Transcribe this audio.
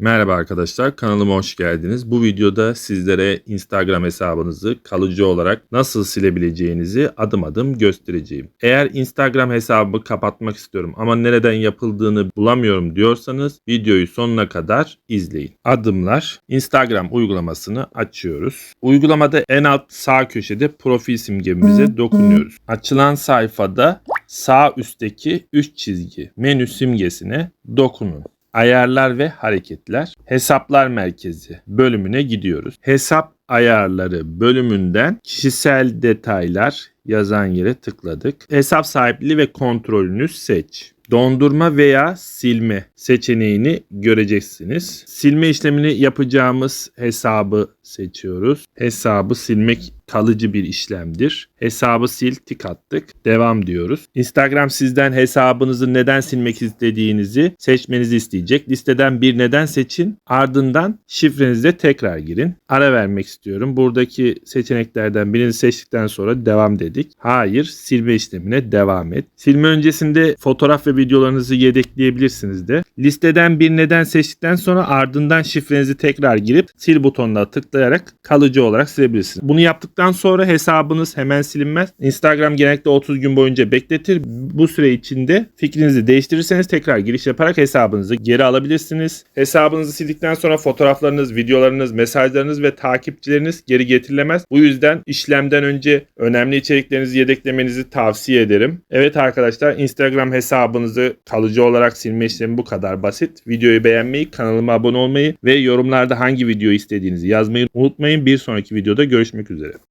Merhaba arkadaşlar, kanalıma hoş geldiniz. Bu videoda sizlere Instagram hesabınızı kalıcı olarak nasıl silebileceğinizi adım adım göstereceğim. Eğer Instagram hesabımı kapatmak istiyorum ama nereden yapıldığını bulamıyorum diyorsanız videoyu sonuna kadar izleyin. Adımlar Instagram uygulamasını açıyoruz. Uygulamada en alt sağ köşede profil simgemize dokunuyoruz. Açılan sayfada sağ üstteki 3 çizgi menü simgesine dokunun. Ayarlar ve hareketler, hesaplar merkezi bölümüne gidiyoruz. Hesap ayarları bölümünden kişisel detaylar yazan yere tıkladık. Hesap sahipliği ve kontrolünü seç. Dondurma veya silme seçeneğini göreceksiniz. Silme işlemini yapacağımız hesabı seçiyoruz. Hesabı silmek kalıcı bir işlemdir. Hesabı sil tik attık. Devam diyoruz. Instagram sizden hesabınızı neden silmek istediğinizi seçmenizi isteyecek. Listeden bir neden seçin. Ardından şifrenizi tekrar girin. Ara vermek istiyorum. Buradaki seçeneklerden birini seçtikten sonra devam dedik. Hayır, silme işlemine devam et. Silme öncesinde fotoğraf ve videolarınızı yedekleyebilirsiniz de. Listeden bir neden seçtikten sonra ardından şifrenizi tekrar girip sil butonuna tıklayarak kalıcı olarak silebilirsiniz. Bunu yaptıktan sonra hesabınız hemen silinmez. Instagram genellikle 30 gün boyunca bekletir. Bu süre içinde fikrinizi değiştirirseniz tekrar giriş yaparak hesabınızı geri alabilirsiniz. Hesabınızı sildikten sonra fotoğraflarınız, videolarınız, mesajlarınız ve takipçileriniz geri getirilemez. Bu yüzden işlemden önce önemli içeriklerinizi yedeklemenizi tavsiye ederim. Evet arkadaşlar Instagram hesabınızı kalıcı olarak silme işlemi bu kadar basit. Videoyu beğenmeyi, kanalıma abone olmayı ve yorumlarda hangi video istediğinizi yazmayı unutmayın. Bir sonraki videoda görüşmek üzere.